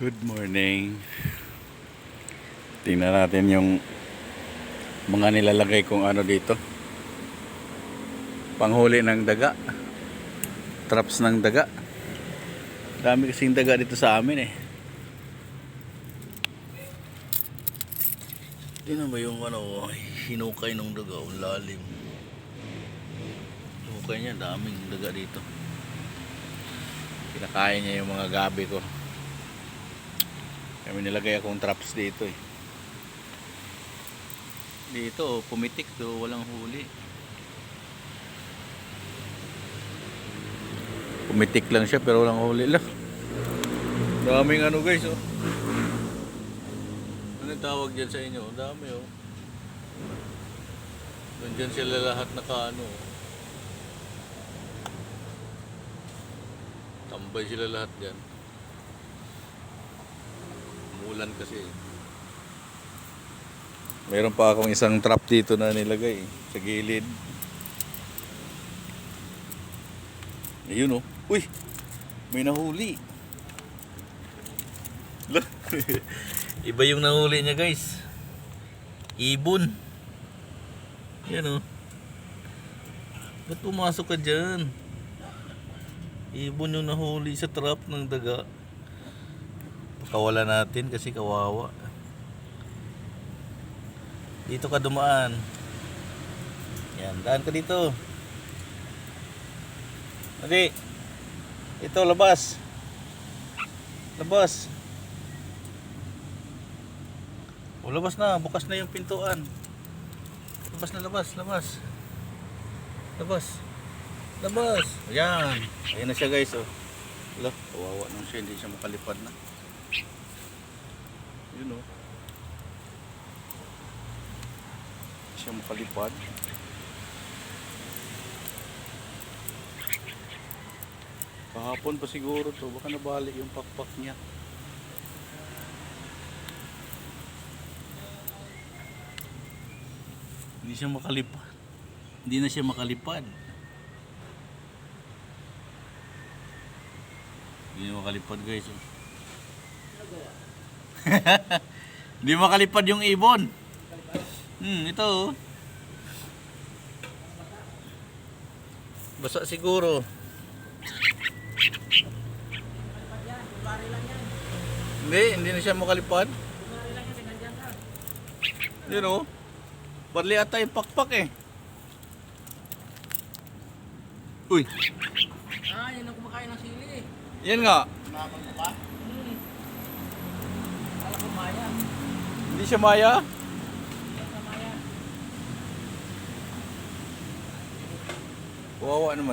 Good morning. Tingnan natin yung mga nilalagay kong ano dito. Panghuli ng daga. Traps ng daga. Dami kasing daga dito sa amin eh. Tingnan ba yung ano, hinukay ng daga, ang lalim. Hinukay niya, daming daga dito. Kinakain niya yung mga gabi ko. Kami nilagay akong traps dito eh. Dito, oh, pumitik to, walang huli. Pumitik lang siya pero walang huli lang. Daming ano guys oh. Ano tawag dyan sa inyo? Dami oh. Nandyan sila lahat naka ano. oh. Tambay sila lahat dyan. Umulan kasi. Meron pa akong isang trap dito na nilagay sa gilid. Ayun oh. Uy! May nahuli. Iba yung nahuli niya guys. Ibon. Yan oh. Ba't pumasok ka dyan? Ibon yung nahuli sa trap ng daga. Kawala natin kasi kawawa. Dito ka dumaan. Yan, daan ka dito. Mali. Ito, labas. Labas. O, labas na. Bukas na yung pintuan. Labas na, labas, labas. Labas. Labas. Ayan. Ayan na siya guys, oh. Wala, kawawa nang siya. Hindi siya makalipad na. Yun, oh. Hindi siya makalipad. Kahapon pa siguro to. Baka nabalik yung pakpak niya. Hindi siya makalipad. Hindi na siya makalipad. Hindi na makalipad guys. oh. Hindi makalipad yung ibon. Hmm, ito oh. Basa siguro. Hindi, hindi na siya makalipad. Yun oh. Barli ata yung pakpak eh. Uy, Ah, yan ang kumakain ng sili. yan nga. Kumakon mo pa? Hmm. Kala ko maya. Hindi siya maya. Yan sa maya. Kawawa naman.